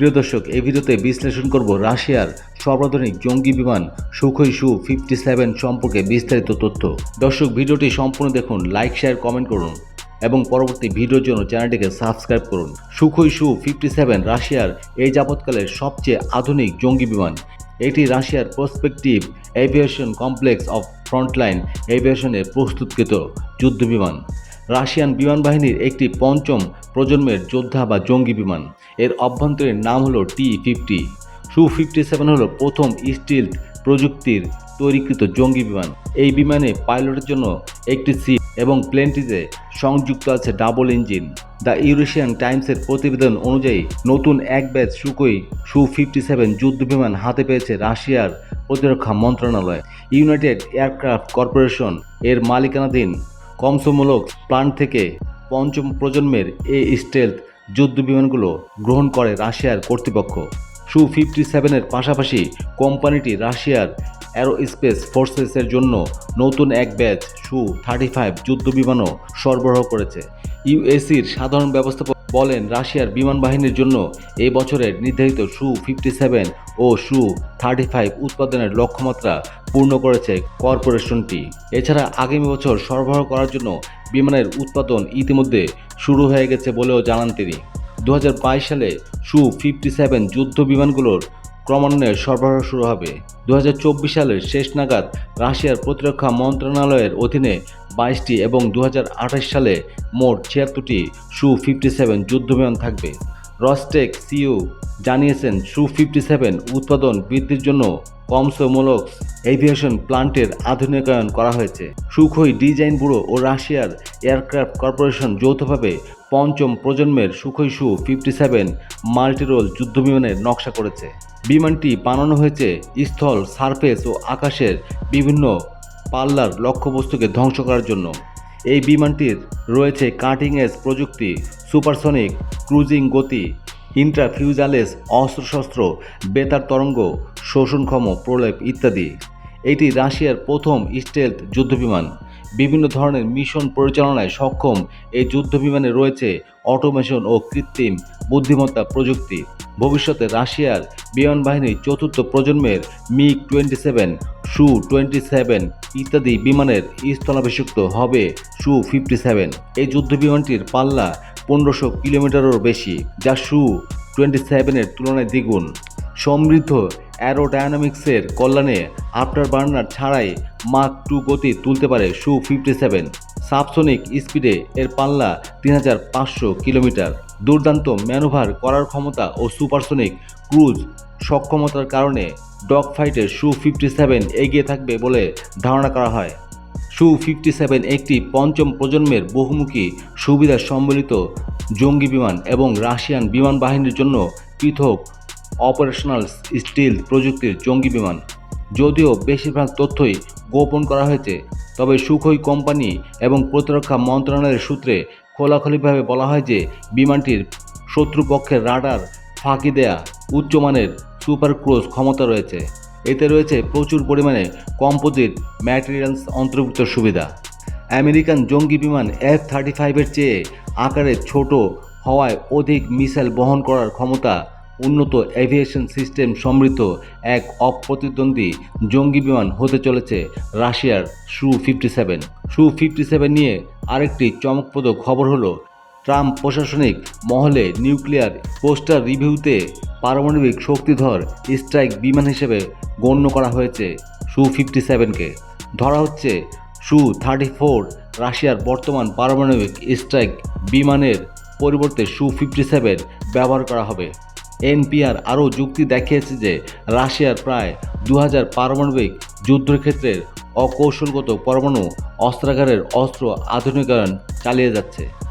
প্রিয় দর্শক, এই ভিডিওতে বিশ্লেষণ করব রাশিয়ার সর্বাধুনিক জঙ্গি বিমান সুখই সু ফিফটি সেভেন সম্পর্কে বিস্তারিত তথ্য। দর্শক, ভিডিওটি সম্পূর্ণ দেখুন, লাইক, শেয়ার, কমেন্ট করুন এবং পরবর্তী ভিডিওর জন্য চ্যানেলটিকে সাবস্ক্রাইব করুন। সুখই সু ফিফটি সেভেন রাশিয়ার এই যাবৎকালের সবচেয়ে আধুনিক জঙ্গি বিমান। এটি রাশিয়ার prospective aviation complex of frontline এভিয়েশনের প্রস্তুতকৃত যুদ্ধ বিমান রাশিয়ান বিমান বাহিনীর একটি পঞ্চম প্রজন্মের যোদ্ধা বা জঙ্গি বিমান। এর অভ্যন্তরীণ নাম হলো T fifty Su fifty seven হলো প্রথম স্টিল প্রযুক্তির তৈরিকৃত জঙ্গি বিমান। এই বিমানে পাইলটের জন্য একটি সিট এবং প্লেনটিতে সংযুক্ত আছে ডাবল ইঞ্জিন। দ্য ইউরেশিয়ান টাইমসের প্রতিবেদন অনুযায়ী নতুন এক ব্যাচ সুকই সু ফিফটি সেভেন যুদ্ধ বিমান হাতে পেয়েছে রাশিয়ার প্রতিরক্ষা মন্ত্রণালয়। ইউনাইটেড এয়ারক্রাফট কর্পোরেশন এর মালিকানাধীন কমসমূলক প্লান্ট থেকে পঞ্চম প্রজন্মের এ স্টেলথ যুদ্ধ বিমানগুলো গ্রহণ করে রাশিয়ার কর্তৃপক্ষ। সু ফিফটি সেভেনের পাশাপাশি কোম্পানিটি রাশিয়ার অ্যারোস্পেস ফোর্সেসের জন্য নতুন এক ব্যাচ সু থার্টি ফাইভ যুদ্ধ বিমানও সরবরাহ করেছে। ইউএসির সাধারণ ব্যবস্থাপক বলেন, রাশিয়ার বিমান বাহিনীর জন্য এই বছরের নির্ধারিত সু ফিফটি সেভেন ও সু থার্টি ফাইভ উৎপাদনের লক্ষ্যমাত্রা পূর্ণ করেছে কর্পোরেশনটি। এছাড়া আগামী বছর সরবরাহ করার জন্য বিমানের উৎপাদন ইতিমধ্যে শুরু হয়ে গেছে বলেও জানান তিনি। দু হাজার বাইশ সালে সু ফিফটি সেভেন যুদ্ধ বিমানগুলোর ক্রমান্বয়ে সরবরাহ শুরু হবে। দু হাজার চব্বিশ সালের শেষ নাগাদ রাশিয়ার প্রতিরক্ষা মন্ত্রণালয়ের অধীনে বাইশটি এবং দু হাজার আঠাশ সালে মোট ছিয়াত্তরটি সু ফিফটি সেভেন যুদ্ধবিমান থাকবে। রস্টেক সিইউ জানিয়েছেন সু ফিফটি সেভেন উৎপাদন বৃদ্ধির জন্য কমসমূলক এভিয়েশন প্লান্টের আধুনিকায়ন করা হয়েছে। সুখই ডিজাইন ব্যুরো ও রাশিয়ার এয়ারক্রাফট কর্পোরেশন যৌথভাবে পঞ্চম প্রজন্মের সুখই সু ফিফটি সেভেন মাল্টিরোল যুদ্ধবিমানের নকশা করেছে। বিমানটি বানানো হয়েছে স্থল, সারফেস ও আকাশের বিভিন্ন পাল্লার লক্ষ্যবস্তুকে ধ্বংস করার জন্য। এই বিমানটির রয়েছে কাটিং এজ প্রযুক্তি, সুপারসনিক, ক্রুজিং গতি ইন্ট্রাফিউজালেস অস্ত্রশস্ত্র, বেতার তরঙ্গ, শোষণক্ষম প্রলেপ ইত্যাদি। এটি রাশিয়ার প্রথম স্টেলথ যুদ্ধবিমান। বিভিন্ন ধরনের মিশন পরিচালনায় সক্ষম এই যুদ্ধবিমানে রয়েছে অটোমেশন ও কৃত্রিম বুদ্ধিমত্তা প্রযুক্তি। ভবিষ্যতে রাশিয়ার বিমান বাহিনীর চতুর্থ প্রজন্মের MiG twenty seven Su twenty seven ইত্যাদি বিমানের স্থলাভিষিক্ত হবে সু ফিফটি সেভেন এই যুদ্ধ বিমানটির পাল্লা পনেরোশো কিলোমিটারেরও বেশি, যা সু টোয়েন্টি সেভেনের তুলনায় দ্বিগুণ। সমৃদ্ধ অ্যারোডায়নামিক্সের কল্যাণে আফটার বার্নার ছাড়াই মাক টু গতি তুলতে পারে সু ফিফটি সেভেন সাবসনিক স্পিডে এর পাল্লা তিন হাজার পাঁচশো কিলোমিটার। দুর্দান্ত ম্যানুভার করার ক্ষমতা ও সুপারসনিক ক্রুজ সক্ষমতার কারণে ডগ ফাইটে সু ফিফটি সেভেন এগিয়ে থাকবে বলে ধারণা করা হয়। সু ফিফটি সেভেন একটি পঞ্চম প্রজন্মের বহুমুখী সুবিধা সম্বলিত জঙ্গি বিমান এবং রাশিয়ান বিমান বাহিনীর জন্য পৃথক অপারেশনাল স্টিল প্রযুক্তির জঙ্গি বিমান। যদিও বেশিরভাগ তথ্যই গোপন করা হয়েছে, তবে সুখই কোম্পানি এবং প্রতিরক্ষা মন্ত্রণালয়ের সূত্রে খোলাখুলিভাবে বলা হয় যে বিমানটির শত্রুপক্ষের রাডার ফাঁকি দেয়া উচ্চমানের সুপার ক্রুজ ক্ষমতা রয়েছে। এতে রয়েছে প্রচুর পরিমাণে কম্পোজিট ম্যাটেরিয়ালস অন্তর্ভুক্ত সুবিধা। আমেরিকান জঙ্গি বিমান এফ থার্টি ফাইভের চেয়ে আকারে ছোট হওয়ায় অধিক মিসাইল বহন করার ক্ষমতা উন্নত এভিয়েশন সিস্টেম সমৃদ্ধ এক অপ্রতিদ্বন্দ্বী জঙ্গি বিমান হতে চলেছে রাশিয়ার Su fifty seven Su fifty seven নিয়ে আরেকটি চমকপ্রদ খবর হলো, ট্রাম্প প্রশাসনিক মহলে নিউক্লিয়ার পোস্টার রিভিউতে পারমাণবিক শক্তিধর স্ট্রাইক বিমান হিসেবে গণ্য করা হয়েছে সু ফিফটি সেভেনকে ধরা হচ্ছে সু থার্টি ফোর রাশিয়ার বর্তমান পারমাণবিক স্ট্রাইক বিমানের পরিবর্তে সু ফিফটি সেভেন ব্যবহার করা হবে। এনপিআর আরও যুক্তি দেখিয়েছে যে রাশিয়ার প্রায় দু হাজার পারমাণবিক যুদ্ধক্ষেত্রের অকৌশলগত পরমাণু অস্ত্রাগারের অস্ত্র আধুনিকায়ন চালিয়ে যাচ্ছে।